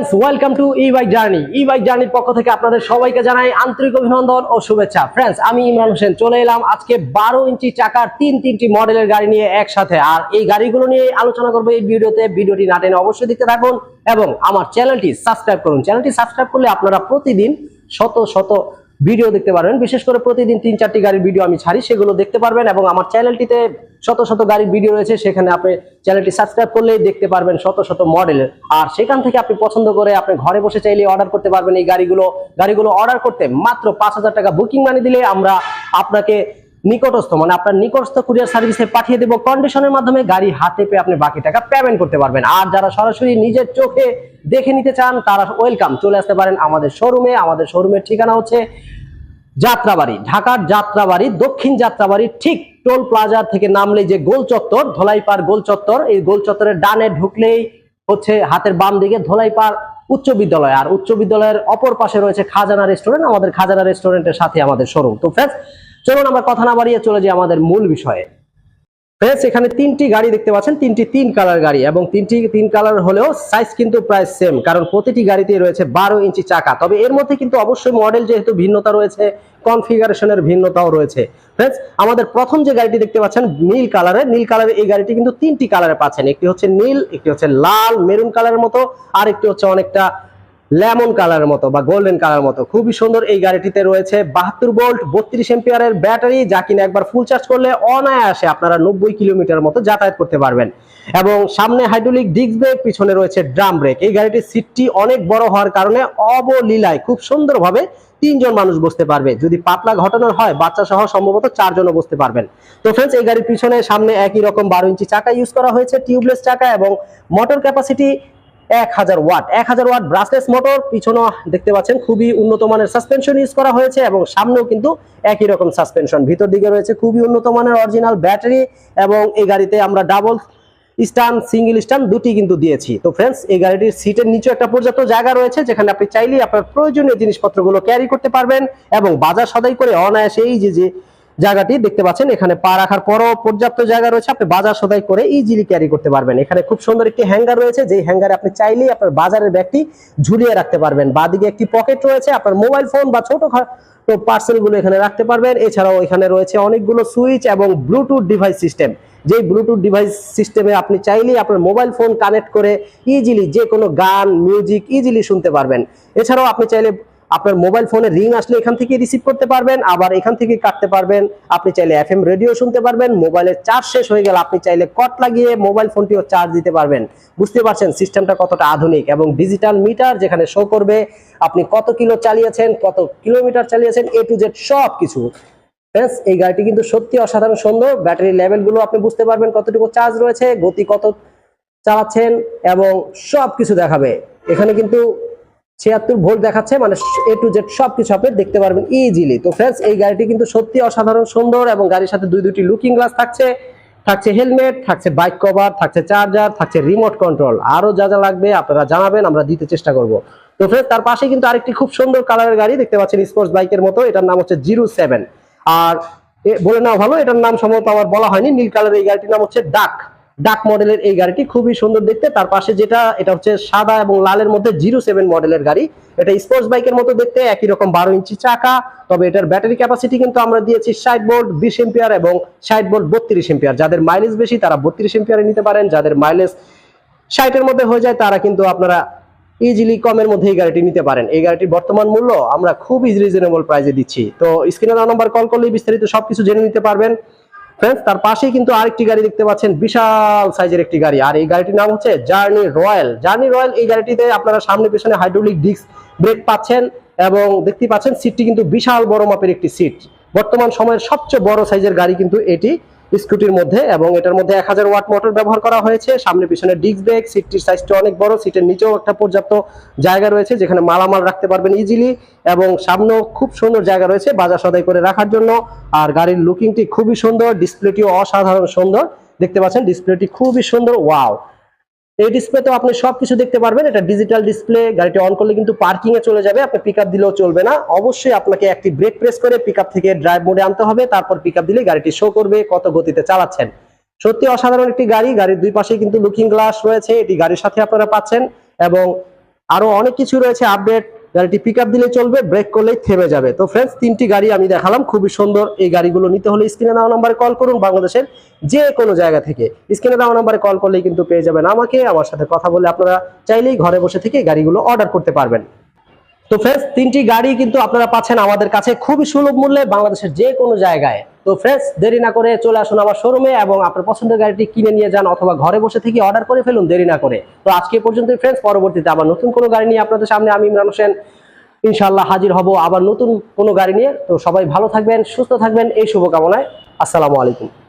Friends welcome to e bike journey e bike জার্নির পক্ষ থেকে আপনাদের সবাইকে জানাই আন্তরিক অভিনন্দন ও শুভেচ্ছা। ফ্রেন্ডস আমি ইমরান হোসেন, চলে এলাম আজকে বারো ইঞ্চি চাকার তিন তিনটি মডেলের গাড়ি নিয়ে একসাথে। আর এই গাড়িগুলো নিয়ে আলোচনা করব এই ভিডিওতে। ভিডিওটি না টেনে অবশ্যই দেখতে থাকুন এবং আমার চ্যানেলটি সাবস্ক্রাইব করুন। চ্যানেলটি সাবস্ক্রাইব করলে আপনারা প্রতিদিন শত শত ভিডিও দেখতে পারবেন। বিশেষ করে প্রতিদিন তিন, চারটি গাড়ির ভিডিও আমি ছাড়ি, সেগুলো দেখতে পারবেন এবং আমার চ্যানেলটিতে শত শত গাড়ির ভিডিও রয়েছে, সেখানে আপনি চ্যানেলটি সাবস্ক্রাইব করলেই দেখতে পারবেন শত শত মডেলের আর সেখান থেকে আপনি পছন্দ করে আপনি ঘরে বসে চাইলে অর্ডার করতে পারবেন এই গাড়িগুলো। গাড়িগুলো অর্ডার করতে মাত্র পাঁচ হাজার টাকা বুকিং মানি দিলে আমরা আপনাকে নিকটস্থ মানে আপনার নিকটস্থ কুরিয়ার সার্ভিসে পাঠিয়ে দেবো কন্ডিশনের মাধ্যমে গাড়ি হাতে পেয়ে আপনি বাকি টাকা পেমেন্ট করতে পারবেন। আর যারা সরাসরি নিজের চোখে দেখে নিতে চান, তারা ওয়েলকাম চলে আসতে পারেন আমাদের শোরুমে আমাদের শোরুমের ঠিকানা হচ্ছে যাত্রাবাড়ি, ঢাকার যাত্রাবাড়ি, দক্ষিণ যাত্রাবাড়ি, ঠিক টোল প্লাজা থেকে নামলেই যে গোল চত্বর, ধোলাইপাড় গোল চত্বর, এই গোল চত্বরের ডানে ঢুকলেই হচ্ছে হাতের বাম দিকে ধোলাইপাড় উচ্চ বিদ্যালয়। আর উচ্চ বিদ্যালয়ের অপর পাশে রয়েছে খাজানা রেস্টুরেন্ট আমাদের খাজানা রেস্টুরেন্টের সাথে আমাদের শোরুম তো ফ্রেন্ডস চলুন আমরা কথা না বাড়িয়ে চলে যাই আমাদের মূল বিষয়ে। ফ্রেন্ডস এখানে তিনটি গাড়ি দেখতে পাচ্ছেন, তিনটি তিন কালার গাড়ি এবং তিনটি তিন কালার হলেও সাইজ কিন্তু প্রায় সেম কারণ প্রতিটি গাড়িতেই রয়েছে বারো ইঞ্চি চাকা। তবে এর মধ্যে কিন্তু অবশ্যই মডেল যেহেতু ভিন্নতা রয়েছে কনফিগারেশনের ভিন্নতাও রয়েছে। ফ্রেন্ডস আমাদের প্রথম যে গাড়িটি দেখতে পাচ্ছেন, নীল কালারের নীল কালারের এই গাড়িটি কিন্তু তিনটি কালারে পাচ্ছেন। একটি হচ্ছে নীল, একটি হচ্ছে লাল, মেরুন কালারের মতো, আর একটি হচ্ছে অনেকটা লেমন কালারের মতো বা গোল্ডেন কালার মতো। খুবই সুন্দর এই গাড়িটিতে রয়েছে বাহাত্তর ভোল্ট, বত্রিশ এম্পিয়ারের ব্যাটারি, যা কিনা একবার ফুল চার্জ করলে অনায়াসে আপনারা নব্বই কিলোমিটার মতো যাতায়াত করতে পারবেন। এবং সামনে হাইড্রোলিক ডিস্ক ব্রেক পিছনে রয়েছে ড্রাম ব্রেক এই গাড়িটির সিটটি অনেক বড় হওয়ার কারণে অবলীলায় খুব সুন্দরভাবে তিনজন মানুষ বসতে পারবে। যদি পাতলা ঘটনার হয়, বাচ্চা সহ সম্ভবত চারজনও বসতে পারবেন। তো ফ্রেন্ডস এই গাড়ির পিছনে সামনে একই রকম বারো ইঞ্চি চাকা ইউজ করা হয়েছে টিউবলেস চাকা এবং মোটর ক্যাপাসিটি এক হাজার ওয়াট। এক হাজার ওয়াট ব্রাসলেস মোটর পিছনে দেখতে পাচ্ছেন খুবই উন্নত মানের সাসপেনশন ইউজ করা হয়েছে এবং সামনেও কিন্তু একই রকম সাসপেনশন ভিতর দিকে রয়েছে খুবই উন্নত মানের অরিজিনাল ব্যাটারি এবং এই গাড়িতে আমরা ডাবল স্টান সিঙ্গেল স্টান দুটি কিন্তু দিয়েছি। তো ফ্রেন্ডস এই গাড়িটির সিটের নিচে একটা পর্যাপ্ত জায়গা রয়েছে, যেখানে আপনি চাইলেই আপনার প্রয়োজনীয় জিনিসপত্রগুলো ক্যারি করতে পারবেন এবং বাজার সদাই করে অনায়াসে এই যে যে জায়গাটি দেখতে পাচ্ছেন, এখানে পা রাখার পরও পর্যাপ্ত জায়গা রয়েছে। আপনি বাজার সদাই করে ইজিলি ক্যারি করতে পারবেন। এখানে খুব সুন্দর একটি হ্যাঙ্গার রয়েছে, যেই হ্যাঙ্গারে আপনি চাইলেই আপনার বাজারের ব্যাগটি ঝুলিয়ে রাখতে পারবেন। বাদিকে একটি পকেট রয়েছে, আপনার মোবাইল ফোন বা ছোট পার্সেলগুলো এখানে রাখতে পারবেন। এছাড়াও এখানে রয়েছে অনেকগুলো সুইচ এবং ব্লুটুথ ডিভাইস সিস্টেম যেই ব্লুটুথ ডিভাইস সিস্টেমে আপনি চাইলেই আপনার মোবাইল ফোন কানেক্ট করে ইজিলি যে কোনো গান মিউজিক ইজিলি শুনতে পারবেন। এছাড়াও আপনি চাইলে আপনার মোবাইল ফোনে রিং আসলে এখান থেকে রিসিভ করতে পারবেন, আবার এখান থেকে কাটতে পারবেন। আপনি চাইলে এফ এম রেডিও শুনতে পারবেন, মোবাইলের চার্জ শেষ হয়ে গেলে আপনি চাইলে কট লাগিয়ে মোবাইল ফোনটিও চার্জ দিতে পারবেন। বুঝতে পারছেন সিস্টেমটা কতটা আধুনিক এবং ডিজিটাল মিটার যেখানে শো করবে, আপনি কত কিলো চালিয়েছেন, কত কিলোমিটার চালিয়েছেন এ টু জেড সব কিছু ফ্রেন্ডস এই গাড়িটি কিন্তু সত্যি অসাধারণ সুন্দর ব্যাটারি লেভেলগুলো আপনি বুঝতে পারবেন কতটুকু চার্জ রয়েছে, গতি কত চালাচ্ছেন এবং সব কিছু দেখাবে। এখানে কিন্তু ছিয়াত্তর ভোল্ট দেখাচ্ছে মানে এ টু জেড সব কিছু আপনি দেখতে পারবেন ইজিলি তো ফ্রেন্ডস এই গাড়িটি কিন্তু সত্যি অসাধারণ, সুন্দর এবং গাড়ির সাথে দুই দুটি লুকিং গ্লাস থাকছে। থাকছে হেলমেট থাকছে বাইক কভার থাকছে চার্জার থাকছে রিমোট কন্ট্রোল আরও যা যা লাগবে আপনারা জানাবেন, আমরা দিতে চেষ্টা করব। তো ফ্রেন্ডস তার পাশে কিন্তু আরেকটি খুব সুন্দর কালারের গাড়ি দেখতে পাচ্ছেন স্পোর্টস বাইকের মতো, এটার নাম হচ্ছে জিরো সেভেন আর বলে নেওয়া ভালো, এটার নাম সম্ভবত আমার বলা হয়নি, নীল কালারের এই গাড়িটির নাম হচ্ছে ডাক ডাক মডেলের এই গাড়িটি খুবই সুন্দর দেখতে। তার পাশে যেটা, এটা হচ্ছে সাদা এবং লালের মধ্যে জিরো সেভেন মডেলের গাড়ি। এটা স্পোর্টস বাইকের মতো দেখতে, একই রকম বারো ইঞ্চি চাকা, তবে এটার ব্যাটারি ক্যাপাসিটি কিন্তু আমরা দিয়েছি ষাট ভোল্ট বিশ এম্পিয়ার এবং ষাট ভোল্ট বত্রিশ এম্পিয়ার যাদের মাইলেজ বেশি, তারা বত্রিশ এম্পিয়ারে নিতে পারেন। যাদের মাইলেজ ষাটের মধ্যে হয়ে যায়, তারা কিন্তু আপনারা ইজিলি কমের মধ্যে এই গাড়িটি নিতে পারেন। এই গাড়িটির বর্তমান মূল্য আমরা খুব রিজনেবল প্রাইসে দিচ্ছি। তো স্ক্রিনে দেওয়া নাম্বার কল করলেই বিস্তারিত সবকিছু জেনে নিতে পারবেন। ফ্রেন্ডস তার পাশেই কিন্তু আরেকটি গাড়ি দেখতে পাচ্ছেন, বিশাল সাইজের একটি গাড়ি। আর এই গাড়িটির নাম হচ্ছে জার্নি রয়্যাল জার্নি রয়্যাল এই গাড়িটিতে আপনারা সামনে পেছনে হাইড্রোলিক ডিস্ক ব্রেক পাচ্ছেন এবং দেখতে পাচ্ছেন সিটটি কিন্তু বিশাল বড় মাপের একটি সিট বর্তমান সময়ের সবচেয়ে বড় সাইজের গাড়ি কিন্তু এটি। স্কুটির মধ্যে এবং এটার মধ্যে এক হাজার ওয়াট মোটর ব্যবহার করা হয়েছে। সামনে পিছনে ডিস্ক ব্রেক সিটটির সাইজটা অনেক বড় সিটের নিচেও একটা পর্যাপ্ত জায়গা রয়েছে যেখানে মালামাল রাখতে পারবেন ইজিলি এবং সামনেও খুব সুন্দর জায়গা রয়েছে বাজার সদাই করে রাখার জন্য। আর গাড়ির লুকিংটি খুবই সুন্দর ডিসপ্লেটিও অসাধারণ সুন্দর। দেখতে পাচ্ছেন ডিসপ্লেটি খুবই সুন্দর ওয়াও এই ডিসপ্লে তো আপনি সব কিছু দেখতে পারবেন। এটা ডিজিটাল ডিসপ্লে গাড়িটি অন করলে কিন্তু পার্কিং এ চলে যাবে। আপনি পিক দিলেও চলবে না। অবশ্যই আপনাকে একটি ব্রেক প্রেস করে পিক থেকে ড্রাইভ মোডে আনতে হবে। তারপর পিক দিলে গাড়িটি শো করবে কত গতিতে চালাচ্ছেন। সত্যি অসাধারণ একটি গাড়ি। গাড়ির দুই পাশে কিন্তু লুকিং গ্লাস রয়েছে। এটি গাড়ির সাথে আপনারা পাচ্ছেন এবং আরও অনেক কিছু রয়েছে আপডেট গাড়িটি পিক দিলে চলবে ব্রেক করলেই থেমে যাবে। তো ফ্রেন্ডস তিনটি গাড়ি আমি দেখালাম, খুবই সুন্দর। এই গাড়িগুলো নিতে হলে স্ক্রিনে দেওয়া নাম্বারে কল করুন বাংলাদেশের যে কোনো জায়গা থেকে। স্ক্রিনে দেওয়া নাম্বারে কল করলেই কিন্তু পেয়ে যাবেন আমাকে, আমার সাথে কথা বলে আপনারা চাইলেই ঘরে বসে থেকে গাড়িগুলো অর্ডার করতে পারবেন। তো ফ্রেন্ডস তিনটি গাড়ি কিন্তু আপনারা পাচ্ছেন আমাদের কাছে খুবই সুলভ মূল্যে বাংলাদেশের যে কোনো জায়গায়। তো ফ্রেন্ডস দেরি না করে চলে আসুন আমার শোরুমে এবং আপনার পছন্দের গাড়িটি কিনে নিয়ে যান অথবা ঘরে বসে থেকে অর্ডার করে ফেলুন, দেরি না করে। তো আজকে পর্যন্ত ফ্রেন্ডস পরবর্তীতে আবার নতুন কোনো গাড়ি নিয়ে আপনাদের সামনে আমি ইমরান হোসেন ইনশাল্লাহ হাজির হব আবার নতুন কোনো গাড়ি নিয়ে। তো সবাই ভালো থাকবেন, সুস্থ থাকবেন, এই শুভকামনায়। আসসালামু আলাইকুম।